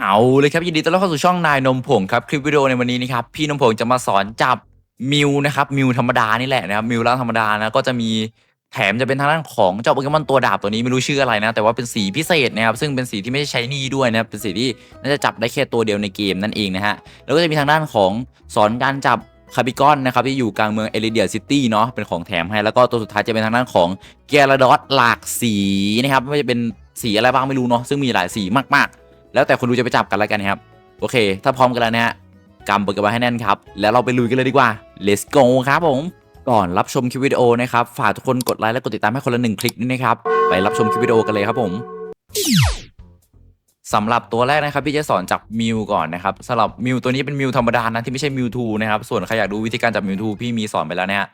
เอาเลยครับยินดีต้อนรับเข้าสู่ช่องนายนมผงครับคลิปวิดีโอในวันนี้นะครับพี่นมผงจะมาสอนจับมิวนะครับมิวธรรมดานี่แหละนะครับมิวล่างธรรมดานะก็จะมีแถมจะเป็นทางด้านของเจ้าโปเกมอนตัวดาบตัวนี้ไม่รู้ชื่ออะไรนะ แต่ว่าเป็นสีพิเศษนะครับซึ่งเป็นสีที่ไม่ใช่ใช้นี่ด้วยนะครับเป็นสีที่น่าจะจับได้แค่ตัวเดียวในเกมนั่นเองนะฮะแล้วก็จะมีทางด้านของสอนการจับคาบิกอนนะครับที่อยู่กลางเมืองเอริเดียซิตี้เนาะเป็นของแถมให้แล้วก็ตัวสุดท้ายจะเป็นทางด้านของเกลาดอสหลากสีนะครับไม่ว่าจะเป็นสีอะไรบ้างไม่รู้เนาะซึ่งมีหลายสีมากๆ แล้วแต่คนดูจะไปจับกันแล้วกันนะครับ โอเค ถ้าพร้อมกันแล้วนะฮะกำโปเกมอนให้แน่นครับ แล้วเราไปลุยกันเลยดีกว่า let's go ครับผม ก่อนรับชมคลิปวิดีโอนะครับ ฝากทุกคนกดไลค์และกดติดตามให้คนละหนึ่งคลิกด้วยนะครับ ไปรับชมคลิปวิดีโอกันเลยครับผมสำหรับตัวแรกนะครับพี่จะสอนจับมิวก่อนนะครับสำหรับมิวตัวนี้เป็นมิวธรรมดานะที่ไม่ใช่มิวทูนะครับส่วนใครอยากดูวิธีการจับมิวทูพี่มีสอนไปแล้วนะฮะ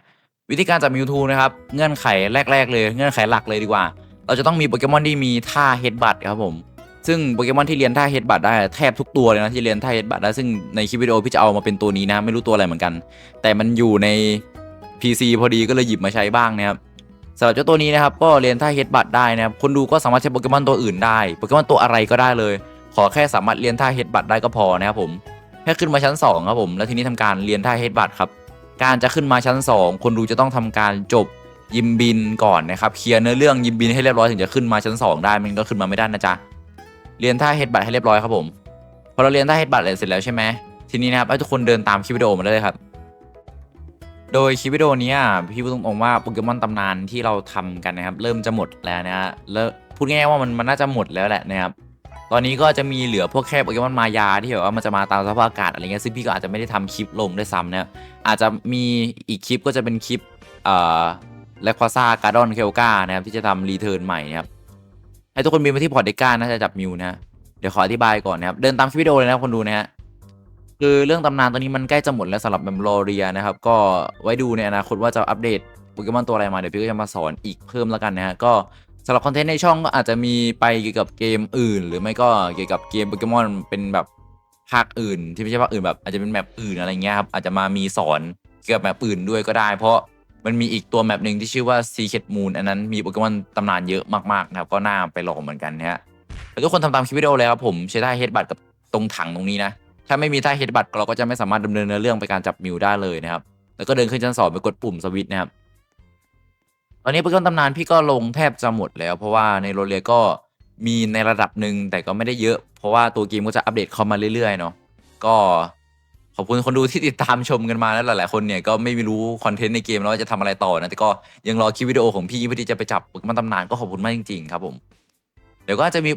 วิธีการจับมิวทูนะครับเงื่อนไขแรก ๆ เลยเงื่อนไขหลักเลยดีกว่า เราจะต้องมีโปเกมอนที่มีท่าเฮดบัตครับผม ซึ่งโปเกมอนที่เรียนท่าเฮดบัตได้แทบทุกตัวเลยนะที่เรียนท่าเฮดบัตได้ซึ่งในคลิปวิดีโอพี่จะเอามาเป็นตัวนี้นะไม่รู้ตัวอะไรเหมือนกัน แต่มันอยู่ใน PC พอดีก็เลยหยิบมาใช้บ้างนะครับสำหรับเจ้าตัวนี้นะครับก็เรียนท่าเฮดบัตได้นะครับคนดูก็สามารถใช้โปเกมอนตัวอื่นได้โปเกมอนตัวอะไรก็ได้เลย ขอแค่สามารถเรียนท่าเฮดบัตได้ก็พอนะครับผมแค่ขึ้นมาชั้น2ครับผมแล้วทีนี้ทำการเรียนท่าเฮดบัตครับการจะขึ้นมาชั้น 2 คนดูจะต้องทำการจบยิมบินก่อนนะครับเคลียร์เนื้อเรื่องยิมบินให้เรียบร้อยถึงจะขึ้นมาชั้น 2 ได้มันก็ขึ้นมาไม่ได้นะจ๊ะ เรียนท่าเฮดบัตให้เรียบร้อยครับผมพอเราเรียนท่าเฮดบัตเสร็จแล้วใช่ไหมทีนี้นะครับให้ทุกคนเดินตามคลิปวิดีโอมาได้เลยครับ โดยคลิปวิดีโอนี้อะพี่พูดตรงๆว่าโปเกมอนตำนานที่เราทำกันนะครับ เริ่มจะหมดแล้วนะฮะแล้วพูดง่ายๆว่ามันมันน่าจะหมดแล้วแหละนะครับตอนนี้ก็จะมีเหลือพวกแค่โปเกมอนมายาที่แบบว่ามันจะมาตามสภาพอากาศอะไรเงี้ยซึ่งพี่ก็อาจจะไม่ได้ทำคลิปลงด้วยซ้ำนะอาจจะมีอีกคลิปก็จะเป็นคลิปเอ่อเลควาซ่าการ์ดอนเคลกานะครับที่จะทำรีเทิร์นใหม่นะครับ ให้ทุกคนบินไปที่พอร์ตเดก้าน่าจะจับมิวนะเดี๋ยวขออธิบายก่อนนะครับเดินตามคลิปวิดีโอเลยนะครับคนดูนะฮะคือเรื่องตำนานตัวนี้มันใกล้จะหมดแล้วสำหรับแมมโลเรียนะครับก็ไว้ดูในอนาคตว่าจะอัปเดตโปเกมอนตัวอะไรมาเดี๋ยวพี่ก็จะมาสอนอีกเพิ่มแล้วกันนะฮะก็สำหรับคอนเทนต์ในช่องก็อาจจะมีไปเกี่ยวกับเกมอื่น หรือไม่ก็เกี่ยวกับเกมโปเกมอนเป็นแบบภาคอื่น ที่ไม่ใช่ภาคอื่นแบบอาจจะเป็นแมปอื่นอะไรเงี้ยครับอาจจะมามีสอนเกี่ยวกับแมปอื่นด้วยก็ได้ เพราะ มันมีอีกตัวแมปหนึ่งที่ชื่อว่า Secret Moon อันนั้นมีโปเกมอนตำนานเยอะมากๆนะครับก็น่าไปลองเหมือนกันนะฮะแล้วทุกคนทำตามคลิปวิดีโอเลยครับผมใช้ท่าเฮดบัตกับตรงถังตรงนี้นะ ถ้าไม่มีท่าเฮดบัตเราก็จะไม่สามารถดำเนินเนื้อเรื่องไปการจับมิวได้เลยนะครับ แล้วก็เดินขึ้นชั้นสองไปกดปุ่มสวิตช์นะครับตอนนี้โปเกมอนตำนานพี่ก็ลงแทบจะหมดแล้ว เพราะว่าในโรเลียก็มีในระดับหนึ่งแต่ก็ไม่ได้เยอะ เพราะว่าตัวเกมก็จะอัปเดตเข้ามาเรื่อยๆเนาะก็ ขอบคุณคนดูที่ติดตามชมกันมาแล้วหลาย ๆ คนเนี่ยก็ไม่รู้คอนเทนต์ในเกมแล้วว่าจะทำอะไรต่อนะแต่ก็ยังรอคลิปวิดีโอของพี่เพื่อที่จะไปจับโปเกมอนตำนานก็ขอบคุณมากจริง ๆ ครับผม เดี๋ยวก็จะมี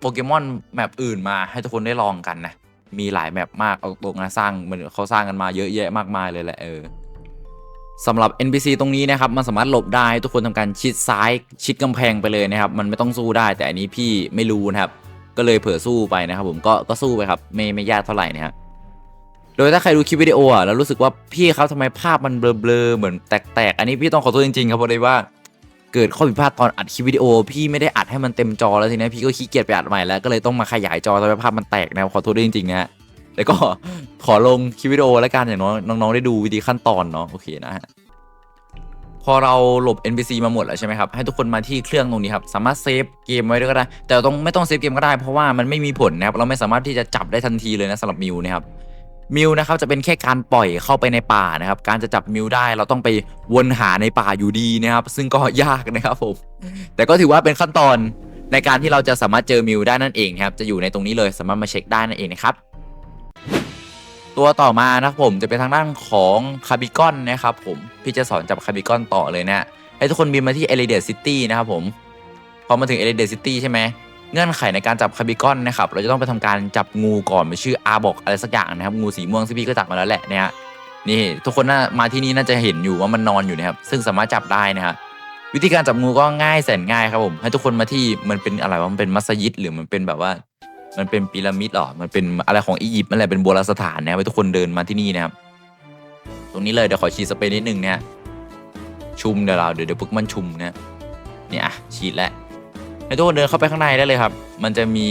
โปเกมอนแมปอื่นมาให้ทุกคนได้ลองกันนะ มีหลายแมปมากเอาตรงนะสร้างมันเขาสร้างกันมาเยอะแยะมากมายเลยแหละเออสำหรับ NPC ตรงนี้นะครับมันสามารถหลบได้ทุกคนทำการชิดซ้ายชิดกำแพงไปเลยนะครับ มันไม่ต้องสู้ได้ แต่อันนี้พี่ไม่รู้นะครับ ก็เลยเผื่อสู้ไปนะครับ ผมก็ก็สู้ไปครับไม่ไม่ยากเท่าไหร่นะครับ โดยถ้าใครดูคลิปวิดีโออะแล้วรู้สึกว่าพี่ครับทำไมภาพมันเบลอๆเหมือนแตกๆ อันนี้พี่ต้องขอโทษจริงๆครับเพราะเลยว่าเกิดข้อผิดพลาดตอนอัดคลิปวิดีโอ พี่ไม่ได้อัดให้มันเต็มจอแล้วทีนี้พี่ก็ขี้เกียจไปอัดใหม่แล้วก็เลยต้องมาขยายจอทำให้ภาพมันแตกนะขอโทษด้วยจริงๆนะฮะแล้วก็ขอลงคลิปวิดีโอแล้วกันอย่างน้อยน้องๆได้ดูวิธีขั้นตอนเนาะโอเคนะฮะพอเราหลบ NPC มาหมดแล้วใช่ไหมครับ ให้ทุกคนมาที่เครื่องตรงนี้ครับ สามารถเซฟเกมไว้ด้วยก็ได้ แต่ต้องไม่ต้องเซฟเกมก็ได้เพราะว่ามันไม่มีผลนะครับ เราไม่สามารถที่จะจับได้ทันทีเลยนะสำหรับมิวนะครับ มิวนะครับจะเป็นแค่การปล่อยเข้าไปในป่านะครับ การจะจับมิวได้เราต้องไปวนหาในป่าอยู่ดีนะครับ ซึ่งก็ยากนะครับผม แต่ก็ถือว่าเป็นขั้นตอนในการที่เราจะสามารถเจอมิวได้นั่นเองครับ จะอยู่ในตรงนี้เลยสามารถมาเช็คได้นั่นเองนะครับ ตัวต่อมานะครับผมจะเป็นทางด้านของคาบิกอนนะครับผมพี่จะสอนจับคาบิกอนต่อเลยนะให้ทุกคนบินมาที่เอลิเดซิตี้นะครับผมพอมาถึงเอลิเดซิตี้ใช่ไหม เงื่อนไขในการจับคาบิกอนนะครับเราจะต้องไปทำการจับงูก่อนมันชื่ออาบอกอะไรสักอย่างนะครับงูสีม่วงซึ่พี่ก็จับมาแล้วแหละเนี่ยฮะนี่ทุกคนน่ามาที่นี่น่าจะเห็นอยู่ว่ามันนอนอยู่นะครับซึ่งสามารถจับได้นะครับวิธีการจับงูก็ง่ายแสนง่ายครับผมให้ทุกคนมาที่มันเป็นอะไรวะมันเป็นมัสยิดหรือมันเป็นแบบว่า มันเป็นพีระมิดหรอมันเป็นอะไรของอียิปต์นั่นแหละเป็นโบราณสถานนะครับให้ทุกคนเดินมาที่นี่นะครับตรงนี้เลยเดี๋ยวขอฉีดสเปรย์นิดนึงนะฮะชุมเดี๋ยวเราเดี๋ยวเดี๋ยวปุ๊กมันชุมนะเนี่ยฉีดแล้ว ให้ทุกคนเดินเข้าไปข้างในได้เลยครับ มันจะมี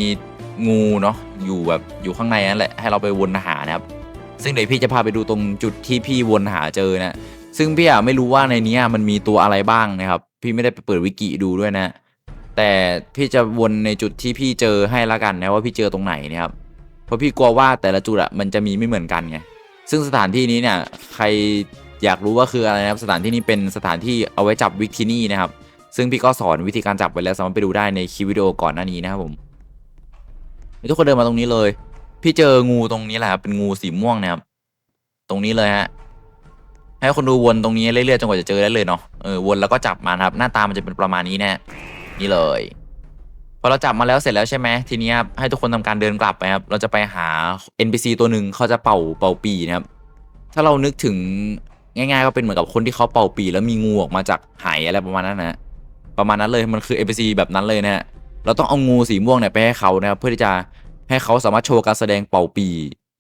งูเนาะอยู่แบบอยู่ข้างในนั่นแหละให้เราไปวนหานะครับ ซึ่งเดี๋ยวพี่จะพาไปดูตรงจุดที่พี่วนหาเจอนะซึ่งพี่อะไม่รู้ว่าในนี้มันมีตัวอะไรบ้างนะครับ พี่ไม่ได้ไปเปิดวิกิดูด้วยนะ แต่พี่จะวนในจุดที่พี่เจอให้ละกันนะว่าพี่เจอตรงไหนนะครับเพราะพี่กลัวว่าแต่ละจุดอะมันจะมีไม่เหมือนกันไงซึ่งสถานที่นี้เนี่ยใครอยากรู้ว่าคืออะไรนะครับสถานที่นี้เป็นสถานที่เอาไว้จับวิกที่นี่นะครับ ซึ่งพี่ก็สอนวิธีการจับไปแล้วสามารถไปดูได้ในคลิปวิดีโอก่อนหน้านี้นะครับผมทุกคนเดินมาตรงนี้เลย พี่เจองูตรงนี้แหละครับเป็นงูสีม่วงนะครับตรงนี้เลยฮะให้คนดูวนตรงนี้เรื่อยๆจนกว่าจะเจอได้เลยเนาะเออวนแล้วก็จับมานครับ หน้าตามันจะเป็นประมาณนี้แน่นี่เลยพอเราจับมาแล้วเสร็จแล้วใช่ไหมทีนี้ครับให้ทุกคนทำการเดินกลับไปครับ เราจะไปหา NPC ตัวหนึ่งเขาจะเป่าเป่าปีนะครับ ถ้าเรานึกถึงง่าย ๆ ก็เป็นเหมือนกับคนที่เขาเป่าปี แล้วมีงูออกมาจากไหอะไรประมาณนั้นนะ ประมาณนั้นเลยมันคือ NPC แบบนั้นเลยนะฮะเราต้องเอางูสีม่วงเนี่ยไปให้เขานะครับเพื่อที่จะให้เขาสามารถโชว์การแสดงเป่าปี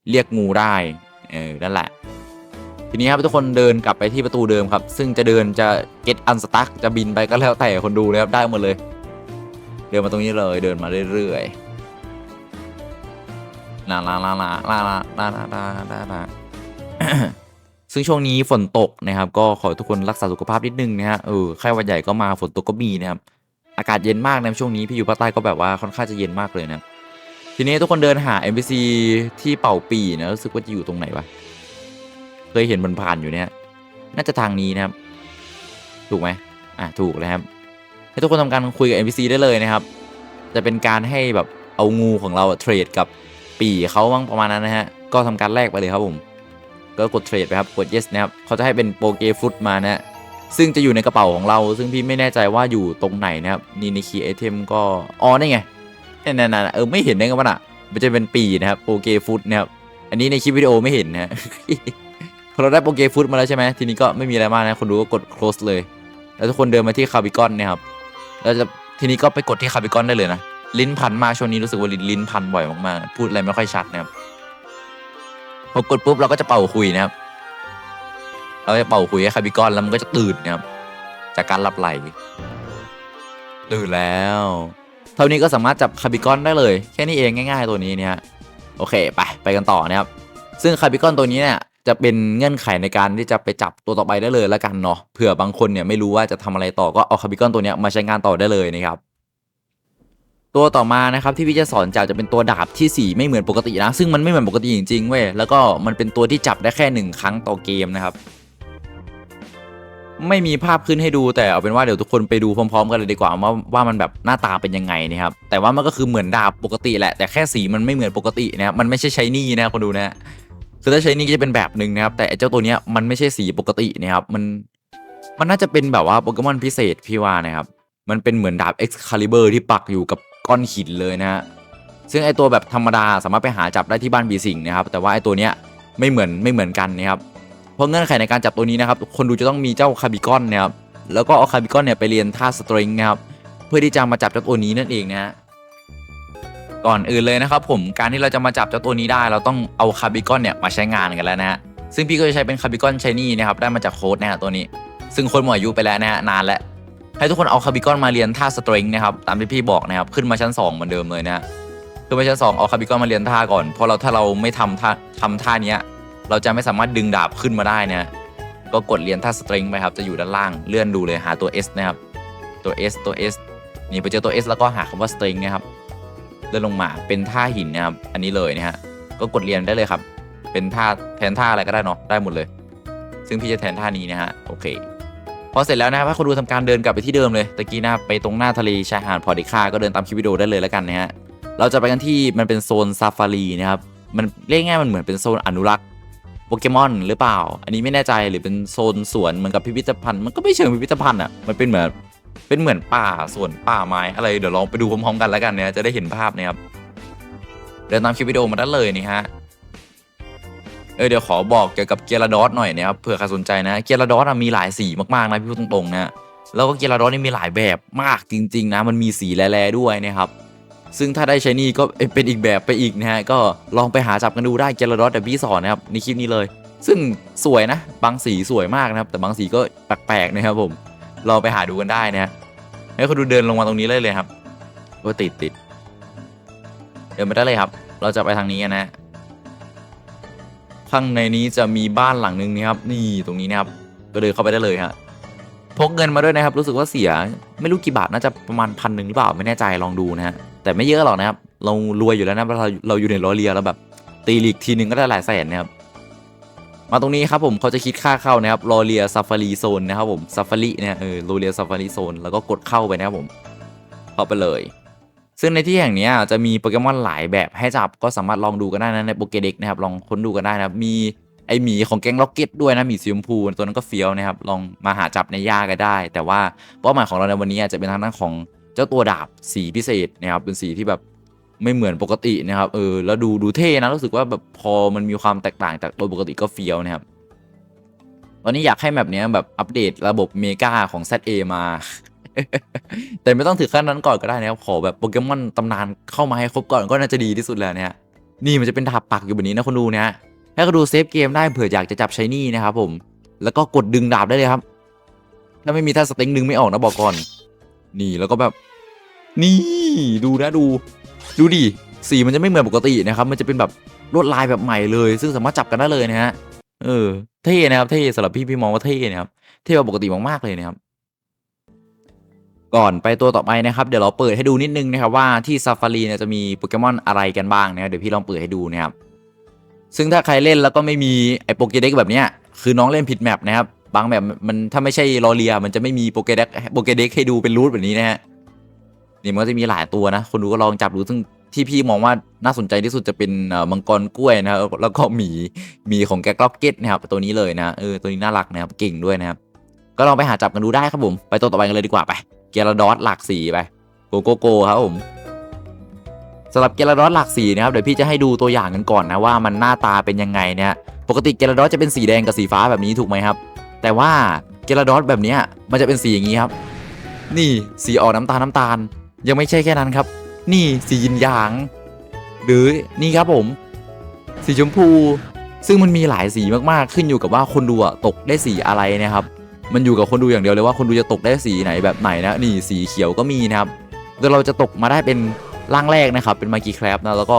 เรียกงูได้เออนั่นแหละ ทีนี้ครับทุกคนเดินกลับไปที่ประตูเดิมครับ ซึ่งจะเดินจะ get unstuck จะบินไปก็แล้วแต่คนดูนะครับได้หมดเลย เดินมาตรงนี้เลยเดินมาเรื่อยๆลาลาลาลาลาลาลาลาลา ซึ่งช่วงนี้ฝนตกนะครับ ก็ขอทุกคนรักษาสุขภาพนิดนึงนะฮะเออไข้หวัดใหญ่ก็มาฝนตกก็มีนะครับอากาศเย็นมากในช่วงนี้พี่อยู่ภาคใต้ก็แบบว่าค่อนข้างจะเย็นมากเลยนะทีนี้ทุกคนเดินหา NPC ที่เป่าปีนะรู้สึกว่าจะอยู่ตรงไหนวะเคยเห็นมันผ่านอยู่เนี่ยน่าจะทางนี้นะครับ ถูกไหมอะถูกเลยครับให้ทุกคนทำการคุยกับ NPC ได้เลยนะครับ จะเป็นการให้แบบเอางูของเราเทรดกับปีเขาบ้างประมาณนั้นนะฮะก็ทำการแลกไปเลยครับผม ก็กดเทรดไปครับกด yes นะครับเขาจะให้เป็นโปเกฟุตมานะซึ่งจะอยู่ในกระเป๋าของเรา ซึ่งพี่ไม่แน่ใจว่าอยู่ตรงไหนนะครับนี่ในคีย์ไอเทมก็อ๋อนี่ไงนั่นๆๆเออไม่เห็นได้ไงวะน่ะมันจะเป็นปีนะครับโปเกฟุตนะครับอันนี้ในคลิปวิดีโอไม่เห็นนะพอเราได้โปเกฟุตมาแล้วใช่ไหมทีนี้ก็ไม่มีอะไรมากนะคนดูก็กด close เลย แล้วทุกคนเดินมาที่คาบิกอนเนี่ยครับเราจะทีนี้ก็ไปกดที่คาบิกอนได้เลยนะลิ้นพันมาช่วงนี้รู้สึกว่าลิ้นลิ้นพันบ่อยมากๆพูดอะไรไม่ค่อยชัดนะครับ พอกดปุ๊บเราก็จะเป่าคุยนะครับ เราจะเป่าคุยให้คาบิกอนแล้วมันก็จะตื่นนะครับ จากการหลับไหล ตื่นแล้ว เท่านี้ก็สามารถจับคาบิกอนได้เลย แค่นี้เองง่าย ๆ ตัวนี้เนี่ยโอเคไปไปกันต่อนะครับ ซึ่งคาบิกอนตัวนี้เนี่ยจะเป็นเงื่อนไขในการที่จะไปจับตัวต่อไปได้เลยแล้วกันเนาะเผื่อบางคนเนี่ยไม่รู้ว่าจะทำอะไรต่อก็เอาคาบิกอนตัวเนี้ยมาใช้งานต่อได้เลยนะครับ ตัวต่อมานะครับที่พี่จะสอนจับจะเป็นตัวดาบที่ 4 ไม่เหมือนปกตินะ ซึ่งมันไม่เหมือนปกติจริงๆเว้ยแล้วก็มันเป็นตัวที่จับได้แค่หนึ่งครั้งต่อเกมนะครับ ไม่มีภาพขึ้นให้ดูแต่เอาเป็นว่าเดี๋ยวทุกคนไปดูพร้อม ๆ กันเลยดีกว่าว่าว่ามันแบบหน้าตาเป็นยังไงนะครับแต่ว่ามันก็คือเหมือนดาบปกติแหละแต่แค่สีมันไม่เหมือนปกตินะครับมันไม่ใช่ใช้นี่นะคนดูนะคือถ้าใช้นี่ก็จะเป็นแบบหนึ่งนะครับ แต่เจ้าตัวเนี้ยมันไม่ใช่สีปกตินะครับมันมันน่าจะเป็นแบบว่าโปเกมอนพิเศษพี่ว่านะครับมันเป็นเหมือนดาบ Excalibur ที่ปักอยู่กับ ก้อนหินเลยนะฮะซึ่งไอตัวแบบธรรมดาสามารถไปหาจับได้ที่บ้านบีสิงนะครับแต่ว่าไอตัวเนี้ยไม่เหมือนไม่เหมือนกันนะครับเพราะเงื่อนไขในการจับตัวนี้นะครับคนดูจะต้องมีเจ้าคาบิกอนนะครับแล้วก็เอาคาบิกอนเนี่ยไปเรียนท่าสตริงนะครับเพื่อที่จะมาจับเจ้าตัวนี้นั่นเองนะฮะก่อนอื่นเลยนะครับผมการที่เราจะมาจับเจ้าตัวนี้ได้ เราต้องเอาคาร์บิคอนเนี่ยมาใช้งานกันแล้วนะฮะซึ่งพี่ก็จะใช้เป็นคาร์บิคอนชนี่นะครับได้มาจากโค้ดนะฮะตัวนี้ ซึ่งโค้ดหมดอายุไปแล้วนะฮะนานแล้ว ให้ทุกคนเอาคาร์บิคอนมาเรียนท่าสตริงนะครับตามที่พี่บอกนะครับขึ้นมาชั้น2เหมือนเดิมเลยนะขึ้นมาชั้น2เอาคาร์บิคอนมาเรียนท่าก่อนเพราะเราถ้าเราไม่ทำท่าทำท่านี้เราจะไม่สามารถดึงดาบขึ้นมาได้นะก็กดเรียนท่าสตริงไปครับจะอยู่ด้านล่างเลื่อนดูเลยหาตัว S นะครับตัว S ตัว S นี่ไปเจอตัว S แล้วก็หาคำว่าสตริงนะครับเลื่อนลงมาเป็นท่าหินนะครับอันนี้เลยนะฮะก็กดเรียนได้เลยครับ เป็นท่าแทนท่าอะไรก็ได้เนาะได้หมดเลย ซึ่งพี่จะแทนท่านี้นะฮะโอเค อเสร็จแล้วนะครับให้คนดูทำการเดินกลับไปที่เดิมเลยตะกี้นะครับไปตรงหน้าทะเลชายหาดพอดิค่าก็เดินตามคลิปวิดีโอได้เลยแล้วกันนะฮะเราจะไปกันที่มันเป็นโซนซาฟารีนะครับมันเรียกง่ายมันเหมือนเป็นโซนอนุรักษ์โปเกมอนหรือเปล่า อันนี้ไม่แน่ใจหรือเป็นโซนสวนเหมือนกับพิพิธภัณฑ์มันก็ไม่เชิงพิพิธภัณฑ์อะมันเป็นเหมือนเป็นเหมือนป่าสวนป่าไม้อะไรเดี๋ยวลองไปดูพร้อมๆกันแล้วกันเนี่ยจะได้เห็นภาพนะครับเดินตามคลิปวิดีโอมาได้เลยนี่ฮะ เออเดี๋ยวขอบอกเกี่ยวกับเกียร์ดอสหน่อยนะครับเผื่อใครสนใจนะเกียร์ดอสมีหลายสีมากๆนะพี่พูดตรงๆนะแล้วก็เกียร์ดอสนี่มีหลายแบบมากจริง ๆ นะ มันมีสีแร่ๆด้วยนะครับซึ่งถ้าได้ใช้นี่ก็เป็นอีกแบบไปอีกนะฮะก็ลองไปหาจับกันดูได้เกียร์ดอสแต่พี่สอนนะครับในคลิปนี้เลย ซึ่งสวยนะบางสีสวยมากนะครับ แต่บางสีก็แปลกๆนะครับผมลองไปหาดูกันได้นะฮะให้คนดูเดินลงมาตรงนี้เลยเลยครับก็ติดติดเดินไปได้เลยครับ เราจะไปทางนี้กันนะ ข้างในนี้จะมีบ้านหลังนึงนะครับนี่ตรงนี้นะครับก็เดินเข้าไปได้เลยฮะพกเงินมาด้วยนะครับ รู้สึกว่าเสียไม่รู้กี่บาทน่าจะประมาณพันหนึ่งหรือเปล่าไม่แน่ใจลองดูนะฮะแต่ไม่เยอะหรอกนะครับ เรารวยอยู่แล้วนะเราเราอยู่ในลอเลียแล้วแบบตีลีกทีนึงก็ได้หลายแสนนะครับมาตรงนี้ครับผมเขาจะคิดค่าเข้านะครับรอเรียซาฟารีโซนนะครับผมซาฟารีเนี่ยเออโรเรียซาฟารีโซนแล้วก็กดเข้าไปนะครับผมเข้าไปเลย ซึ่งในที่แห่งนี้จะมีโปเกมอนหลายแบบให้จับก็สามารถลองดูกันได้นะในโปเกเด็กนะครับลองค้นดูกันได้นะครับมีไอหมีของแก๊งล็อกเก็ตด้วยนะหมีสีชมพูตัวนั้นก็เฟี้ยวนะครับลองมาหาจับในย่ากันได้ แต่ว่าเป้าหมายของเราในวันนี้จะเป็นทางด้านของเจ้าตัวดาบสีพิเศษนะครับเป็นสีที่แบบไม่เหมือนปกตินะครับเออแล้วดูดูเท่นะรู้สึกว่าแบบพอมันมีความแตกต่างจากตัวปกติก็เฟี้ยวนะครับตอนนี้อยากให้แบบนี้แบบอัปเดตระบบเมกาของ ZA มา แต่ไม่ต้องถึงขั้นนั้นก่อนก็ได้นะครับขอแบบโปเกมอนตำนานเข้ามาให้ครบก่อนก็น่าจะดีที่สุดแล้วเนี่ยนี่มันจะเป็นดาบปักอยู่แบบนี้นะคนดูเนี่ยให้เขาดูเซฟเกมได้เผื่ออยากจะจับชายนี่นะครับผมแล้วก็กดดึงดาบได้เลยครับ ถ้าไม่มีท่าสเต็งดึงไม่ออกนะบอกก่อน นี่แล้วก็แบบ นี่ดูนะดู ดูดิสีมันจะไม่เหมือนปกตินะครับ มันจะเป็นแบบลวดลายแบบใหม่เลย ซึ่งสามารถจับกันได้เลยนะฮะเออเท่นะครับเท่สำหรับพี่พี่มองว่าเท่นะครับเท่กว่าปกติมากๆเลยนะครับ ก่อนไปตัวต่อไปนะครับเดี๋ยวเราเปิดให้ดูนิดนึงนะครับว่าที่ซาฟารีเนี่ยจะมีโปเกมอนอะไรกันบ้างนะครับเดี๋ยวพี่ลองเปิดให้ดูนะครับซึ่งถ้าใครเล่นแล้วก็ไม่มีไอ้โปเกเด็กแบบเนี้ยคือน้องเล่นผิดแมปนะครับบางแบบมันถ้าไม่ใช่ลอเรีย มันจะไม่มีโปเกเด็กโปเกเด็กให้ดูเป็นรูทแบบนี้นะฮะนี่มันก็จะมีหลายตัวนะ คนดูก็ลองจับดูซึ่งที่พี่มองว่าน่าสนใจที่สุดจะเป็นมังกรกล้วยนะครับแล้วก็หมีหมีของแก๊กล็อกเก็ตนะครับตัวนี้เลยนะเออตัวนี้น่ารักนะครับเก่งด้วยนะครับก็ลองไปหาจับกันดูได้ครับผมไปตัวต่อไปกันเลยดีกว่าไป เกลาดอสหลากสีไปโกโกโกครับผมสำหรับเกลาดอสหลากสีนะครับเดี๋ยวพี่จะให้ดูตัวอย่างกันก่อนนะว่ามันหน้าตาเป็นยังไงเนี่ยปกติเกลาดอสจะเป็นสีแดงกับสีฟ้าแบบนี้ถูกไหมครับ แต่ว่าเกลาดอสแบบนี้มันจะเป็นสีอย่างนี้ครับ นี่สีออกน้ำตาลน้ำตาล ยังไม่ใช่แค่นั้นครับ นี่สียินหยาง หรือนี่ครับผม สีชมพู ซึ่งมันมีหลายสีมากๆขึ้นอยู่กับว่าคนดูอะตกได้สีอะไรนะครับ มันอยู่กับคนดูอย่างเดียวเลยว่าคนดูจะตกได้สีไหนแบบไหนนะนี่สีเขียวก็มีนะครับโดยเราจะตกมาได้เป็นร่างแรกนะครับ เป็นมากีแครบนะแล้วก็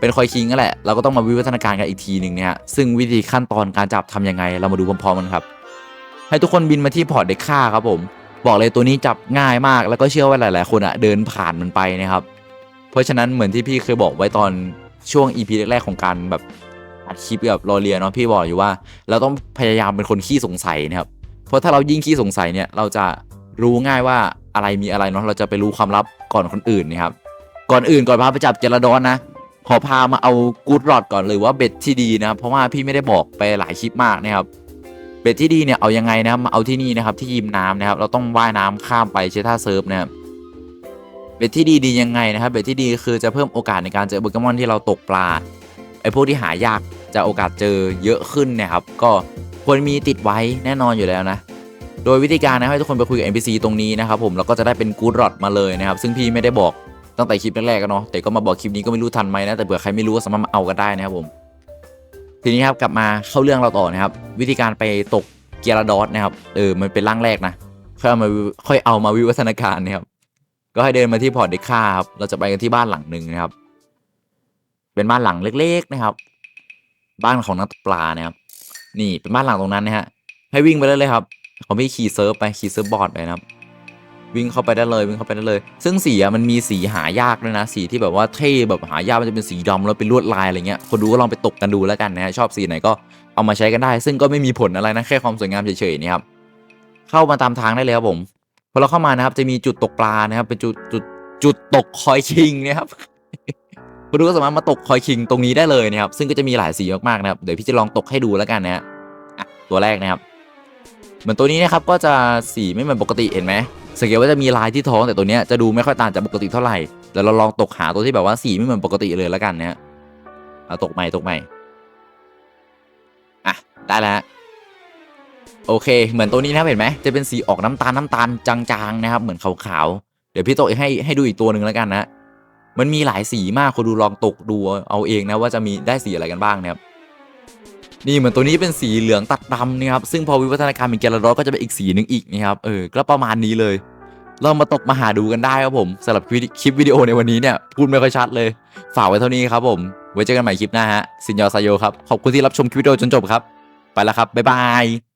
เป็นคอยคิงนั่นแหละเราก็ต้องมาวิวัฒนาการกันอีกทีหนึ่งเนี่ยซึ่งวิธีขั้นตอนการจับทำยังไง เรามาดูพร้อมๆกันครับ ให้ทุกคนบินมาที่พอร์ตเด็กค่าครับผมบอกเลยตัวนี้จับง่ายมาก แล้วก็เชื่อว่าหลาย ๆ คนอะเดินผ่านมันไปนะครับ เพราะฉะนั้นเหมือนที่พี่เคยบอกไว้ตอนช่วง EP แรก ๆ ของการแบบอัดคลิปกับรอเรียเนาะพี่บอกอยู่ว่า เราต้องพยายามเป็นคนขี้สงสัยนะครับ เพราะถ้าเรายิ่งขี้สงสัยเนี่ยเราจะรู้ง่ายว่าอะไรมีอะไรเนาะเราจะไปรู้ความลับก่อนคนอื่นนะครับก่อนอื่นก่อนพาไปจับเจลาดอนนะขอพามาเอากูดรอดก่อนเลยว่าเบ็ดที่ดีนะเพราะว่าพี่ไม่ได้บอกไปหลายคลิปมากนะครับเบ็ดที่ดีเนี่ยเอายังไงนะมาเอาที่นี่นะครับที่ยิมน้ำนะครับ เราต้องว่ายน้ำข้ามไปใช้ท่าเซิร์ฟนะครับเบ็ดที่ดีดียังไงนะครับเบ็ดที่ดีคือจะเพิ่มโอกาสในการเจอโปเกมอนที่เราตกปลาไอ้พวกที่หายากจะโอกาสเจอเยอะขึ้นนะครับ ก็ ควรมีติดไว้แน่นอนอยู่แล้วนะ โดยวิธีการนะให้ทุกคนไปคุยกับ NPC ตรงนี้นะครับผมแล้วก็จะได้เป็นกูดรอดมาเลยนะครับ ซึ่งพี่ไม่ได้บอกตั้งแต่คลิปแรกๆกันเนาะแต่ก็มาบอกคลิปนี้ก็ไม่รู้ทันไหมนะแต่เผื่อใครไม่รู้ก็สามารถมาเอากันได้นะครับผมทีนี้ครับกลับมาเข้าเรื่องเราต่อนะครับ วิธีการไปตกเกียร์ดอสนะครับเออมันเป็นร่างแรกนะค่อยเอามาค่อยเอามาวิวัฒนาการนะครับก็ให้เดินมาที่พอร์ตเด็กค่าครับเราจะไปกันที่บ้านหลังหนึ่งนะครับ เป็นบ้านหลังเล็ก ๆนะครับ บ้านของนักตกปลานะครับ นี่เป็นบ้านหลังตรงนั้นนะฮะ ให้วิ่งไปได้เลยครับเของพี่ขี่เซิร์ฟไปขี่เซิร์ฟบอร์ดไปนะครับ วิ่งเข้าไปได้เลยวิ่งเข้าไปได้เลย ซึ่งสีอะมันมีสีหายากด้วยนะ สีที่แบบว่าเท่แบบหายากมันจะเป็นสีดำแล้วเป็นลวดลายอะไรเงี้ยคนดูก็ลองไปตกกันดูแล้วกันนะฮะชอบสีไหนก็เอามาใช้กันได้ ซึ่งก็ไม่มีผลอะไรนะแค่ความสวยงามเฉยๆนี่ครับเข้ามาตามทางได้เลยครับผมพอเราเข้ามานะครับจะมีจุดตกปลานะครับเป็นจุดจุดจุดตกคอยคิงนะครับ คุณดูก็สามารถมาตกคอยคิงตรงนี้ได้เลยนะครับ ซึ่งก็จะมีหลายสีมากๆนะครับ เดี๋ยวพี่จะลองตกให้ดูแล้วกันนะฮะอะตัวแรกนะครับ เหมือนตัวนี้นะครับก็จะสีไม่เหมือนปกติเห็นไหมสังเกตว่าจะมีลายที่ท้องแต่ตัวเนี้ยจะดูไม่ค่อยต่างจากปกติเท่าไหร่เดี๋ยวเราลองตกหาตัวที่แบบว่าสีไม่เหมือนปกติเลยแล้วกันนะฮะเอาตกใหม่ตกใหม่อะได้แล้วโอเค เหมือนตัวนี้นะครับเห็นไหมจะเป็นสีออกน้ำตาลน้ำตาลจางๆนะครับ เหมือนขาวๆเดี๋ยวพี่โตกให้ให้ดูอีกตัวหนึ่งแล้วกันนะ มันมีหลายสีมากคนดูลองตกดูเอาเองนะว่าจะมีได้สีอะไรกันบ้างนะครับนี่เหมือนตัวนี้เป็นสีเหลืองตัดดำนะครับซึ่งพอวิวัฒนาการเป็นแกลลาดอสก็จะเป็นอีกสีหนึ่งอีกนะครับเออก็ประมาณนี้เลย เรามาตกมาหาดูกันได้ครับผมสำหรับคลิปวิดีโอในวันนี้เนี่ยพูดไม่ค่อยชัดเลย ฝากไว้เท่านี้ครับผม ไว้เจอกันใหม่คลิปหน้าฮะสินยอซายโยครับขอบคุณที่รับชมคลิปวิดีโอจนจบครับไปแล้วครับบ๊ายบาย